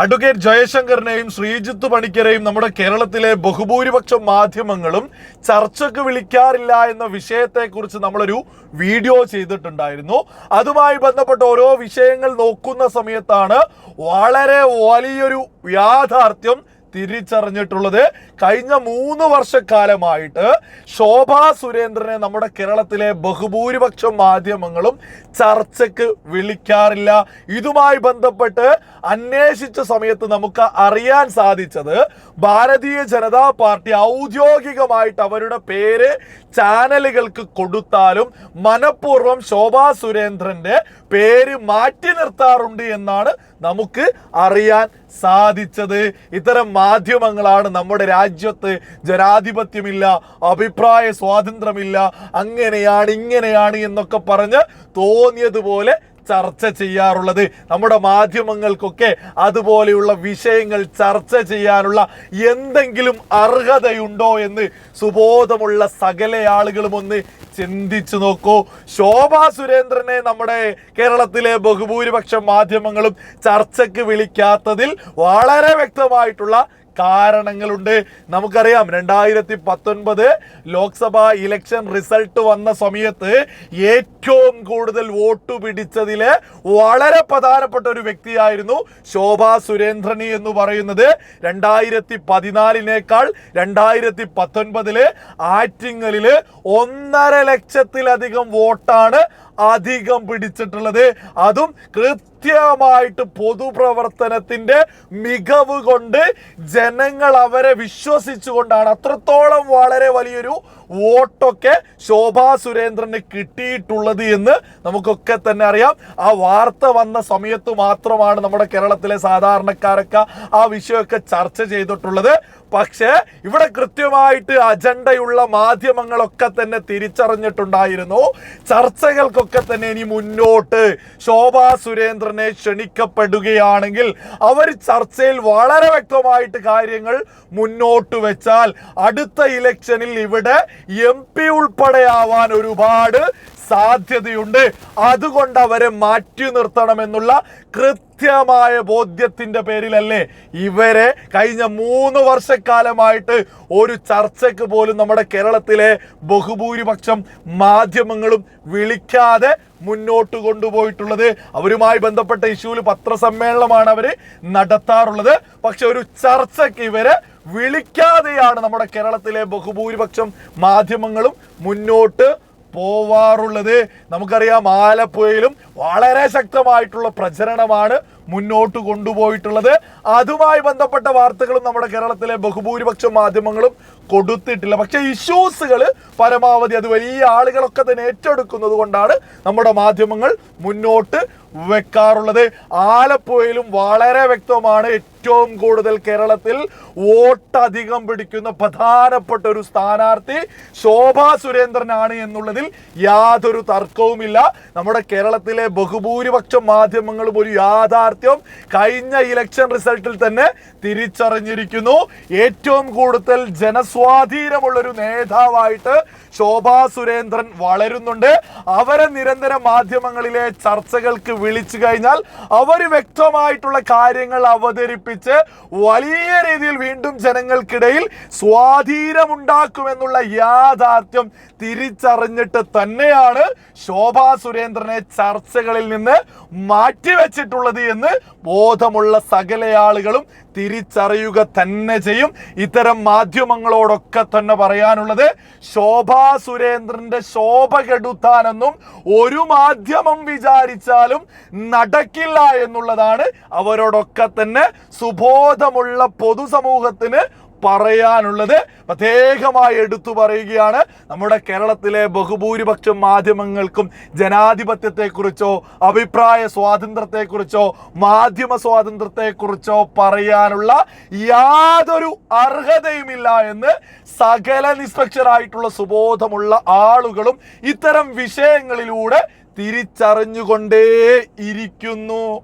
Advocate ജയശങ്കറിനെയും Sreejith പണിക്കരെയും നമ്മുടെ കേരളത്തിലെ ബഹുഭൂരിപക്ഷം മാധ്യമങ്ങളും ചർച്ചയ്ക്ക് വിളിക്കാറില്ല എന്ന വിഷയത്തെക്കുറിച്ച് നമ്മളൊരു വീഡിയോ ചെയ്തിട്ടുണ്ടായിരുന്നു. അതുമായി ബന്ധപ്പെട്ട ഓരോ വിഷയങ്ങൾ നോക്കുന്ന സമയത്താണ് വളരെ വലിയൊരു യാഥാർത്ഥ്യം തിരിച്ചറിഞ്ഞിട്ടുള്ളത് കഴിഞ്ഞ മൂന്ന് വർഷക്കാലമായിട്ട് ശോഭാ സുരേന്ദ്രനെ നമ്മുടെ കേരളത്തിലെ ബഹുഭൂരിപക്ഷം മാധ്യമങ്ങളും ചർച്ചയ്ക്ക് വിളിക്കാറില്ല. ഇതുമായി ബന്ധപ്പെട്ട് അന്വേഷിച്ച സമയത്ത് നമുക്ക് അറിയാൻ സാധിച്ചത് ഭാരതീയ ജനതാ പാർട്ടി ഔദ്യോഗികമായിട്ട് അവരുടെ പേര് ചാനലുകൾക്ക് കൊടുത്താലും മനഃപൂർവം ശോഭാ സുരേന്ദ്രന്റെ പേര് മാറ്റി നിർത്താറുണ്ട് എന്നാണ് നമുക്ക് അറിയാൻ സാധിച്ചത്. ഇത്തരം മാധ്യമങ്ങളാണ് നമ്മുടെ രാജ്യത്ത് ജനാധിപത്യമില്ല അഭിപ്രായ സ്വാതന്ത്ര്യമില്ല അങ്ങനെയാണ് ഇങ്ങനെയാണ് എന്നൊക്കെ പറഞ്ഞ് തോന്നിയതുപോലെ ചർച്ച ചെയ്യാറുള്ളത്. നമ്മുടെ മാധ്യമങ്ങൾക്കൊക്കെ അതുപോലെയുള്ള വിഷയങ്ങൾ ചർച്ച ചെയ്യാനുള്ള എന്തെങ്കിലും അർഹതയുണ്ടോ എന്ന് സുബോധമുള്ള സകല ആളുകളും ഒന്ന് ചിന്തിച്ചു നോക്കൂ. ശോഭാ സുരേന്ദ്രനെ നമ്മുടെ കേരളത്തിലെ ബഹുഭൂരിപക്ഷം മാധ്യമങ്ങളും ചർച്ചയ്ക്ക് വിളിക്കാത്തതിൽ വളരെ വ്യക്തമായിട്ടുള്ള കാരണങ്ങളുണ്ട്. നമുക്കറിയാം രണ്ടായിരത്തി പത്തൊൻപത് ലോക്സഭാ ഇലക്ഷൻ റിസൾട്ട് വന്ന സമയത്ത് ഏറ്റവും കൂടുതൽ വോട്ട് പിടിച്ചതിലെ വളരെ പ്രധാനപ്പെട്ട ഒരു വ്യക്തിയായിരുന്നു ശോഭാ സുരേന്ദ്രനി എന്ന് പറയുന്നത്. രണ്ടായിരത്തി പതിനാലിനേക്കാൾ രണ്ടായിരത്തി പത്തൊൻപതിൽ ആറ്റിങ്ങലിൽ ഒന്നര ലക്ഷത്തിലധികം വോട്ടാണ് അധികം പിടിച്ചിട്ടുള്ളത്. അതും കൃത്യമായിട്ട് പൊതുപ്രവർത്തനത്തിന്റെ മികവ് കൊണ്ട് ജനങ്ങൾ അവരെ വിശ്വസിച്ചുകൊണ്ടാണ്. അത്രത്തോളം വളരെ വലിയൊരു വോട്ടൊക്കെ ശോഭാ സുരേന്ദ്രന് കിട്ടിയിട്ടുള്ളത് എന്ന് നമുക്കൊക്കെ തന്നെ അറിയാം. ആ വാർത്ത വന്ന സമയത്ത് മാത്രമാണ് നമ്മുടെ കേരളത്തിലെ സാധാരണക്കാരൊക്കെ ആ വിഷയമൊക്കെ ചർച്ച ചെയ്തിട്ടുള്ളത്. പക്ഷേ ഇവിടെ കൃത്യമായിട്ട് അജണ്ടയുള്ള മാധ്യമങ്ങളൊക്കെ തന്നെ തിരിച്ചറിഞ്ഞിട്ടുണ്ടായിരുന്നു. ചർച്ചകൾക്കൊക്കെ തന്നെ ഇനി മുന്നോട്ട് ശോഭാ സുരേന്ദ്രനെ ക്ഷണിക്കപ്പെടുകയാണെങ്കിൽ അവർ ചർച്ചയിൽ വളരെ വ്യക്തമായിട്ട് കാര്യങ്ങൾ മുന്നോട്ട് വെച്ചാൽ അടുത്ത ഇലക്ഷനിൽ ഇവിടെ എം പി ഉൾപ്പെടെയാവാൻ ഒരുപാട് സാധ്യതയുണ്ട്. അതുകൊണ്ട് അവരെ മാറ്റി നിർത്തണമെന്നുള്ള കൃത്യമായ ബോധ്യത്തിന്റെ പേരിലല്ലേ ഇവരെ കഴിഞ്ഞ മൂന്ന് വർഷക്കാലമായിട്ട് ഒരു ചർച്ചയ്ക്ക് പോലും നമ്മുടെ കേരളത്തിലെ ബഹുഭൂരിപക്ഷം മാധ്യമങ്ങളും വിളിക്കാതെ മുന്നോട്ട് കൊണ്ടുപോയിട്ടുള്ളത്. അവരുമായി ബന്ധപ്പെട്ട ഇഷ്യൂവിൽ പത്രസമ്മേളനമാണ് അവർ നടത്താറുള്ളത്. പക്ഷെ ഒരു ചർച്ചയ്ക്ക് ഇവരെ വിളിക്കാതെയാണ് നമ്മുടെ കേരളത്തിലെ ബഹുഭൂരിപക്ഷം മാധ്യമങ്ങളും മുന്നോട്ട് പോവാറുള്ളത്. നമുക്കറിയാം ആലപ്പുഴയിലും വളരെ ശക്തമായിട്ടുള്ള പ്രചരണമാണ് മുന്നോട്ട് കൊണ്ടുപോയിട്ടുള്ളത്. അതുമായി ബന്ധപ്പെട്ട വാർത്തകളും നമ്മുടെ കേരളത്തിലെ ബഹുഭൂരിപക്ഷം മാധ്യമങ്ങളും കൊടുത്തിട്ടില്ല. പക്ഷെ ഇഷ്യൂസുകൾ പരമാവധി അത് വലിയ ആളുകളൊക്കെ തന്നെ ഏറ്റെടുക്കുന്നത് കൊണ്ടാണ് നമ്മുടെ മാധ്യമങ്ങൾ മുന്നോട്ട് വെക്കാറുള്ളത്. ആലപ്പുഴയിലും വളരെ വ്യക്തമാണ് ഏറ്റവും കൂടുതൽ കേരളത്തിൽ വോട്ടധികം പിടിക്കുന്ന പ്രധാനപ്പെട്ട ഒരു സ്ഥാനാർത്ഥി ശോഭാ സുരേന്ദ്രനാണ് എന്നുള്ളതിൽ യാതൊരു തർക്കവുമില്ല. നമ്മുടെ കേരളത്തിലെ ബഹുഭൂരിപക്ഷം മാധ്യമങ്ങളും ഒരു യാഥാർത്ഥ്യം കഴിഞ്ഞ ഇലക്ഷൻ റിസൾട്ടിൽ തന്നെ തിരിച്ചറിഞ്ഞിരിക്കുന്നു. ഏറ്റവും കൂടുതൽ ജനസ്വാധീനമുള്ള ഒരു നേതാവായിട്ട് ശോഭാ സുരേന്ദ്രൻ വളരുന്നുണ്ട്. അവരെ നിരന്തര മാധ്യമങ്ങളിലെ ചർച്ചകൾക്ക് വിളിച്ചു കഴിഞ്ഞാൽ അവർ വ്യക്തമായിട്ടുള്ള കാര്യങ്ങൾ അവതരിപ്പിച്ച് വലിയ രീതിയിൽ വീണ്ടും ജനങ്ങൾക്കിടയിൽ സ്വാധീനമുണ്ടാക്കുമെന്നുള്ള യാഥാർത്ഥ്യം തിരിച്ചറിഞ്ഞിട്ട് തന്നെയാണ് ശോഭാ സുരേന്ദ്രനെ ചർച്ചകളിൽ നിന്ന് മാറ്റിവെച്ചിട്ടുള്ളത് എന്ന് ബോധമുള്ള സകല ആളുകളും തിരിച്ചറിയുക തന്നെ ചെയ്യും. ഇത്തരം മാധ്യമങ്ങളോടൊക്കെ തന്നെ പറയാനുള്ളത് ശോഭാ സുരേന്ദ്രന്റെ ശോഭ കെടുത്താനെന്നും ഒരു മാധ്യമം വിചാരിച്ചാലും നടക്കില്ല എന്നുള്ളതാണ് അവരോടൊക്കെ തന്നെ സുബോധമുള്ള പൊതുസമൂഹത്തിന് പറയാനുള്ളത്. പ്രത്യേകമായി എടുത്തു പറയുകയാണ് നമ്മുടെ കേരളത്തിലെ ബഹുഭൂരിപക്ഷം മാധ്യമങ്ങൾക്കും ജനാധിപത്യത്തെക്കുറിച്ചോ അഭിപ്രായ സ്വാതന്ത്ര്യത്തെക്കുറിച്ചോ മാധ്യമ സ്വാതന്ത്ര്യത്തെക്കുറിച്ചോ പറയാനുള്ള യാതൊരു അർഹതയുമില്ല എന്ന് സകല നിഷ്പക്ഷരായിട്ടുള്ള സുബോധമുള്ള ആളുകളും ഇത്തരം വിഷയങ്ങളിലൂടെ തിരിച്ചറിഞ്ഞുകൊണ്ടേ ഇരിക്കുന്നു.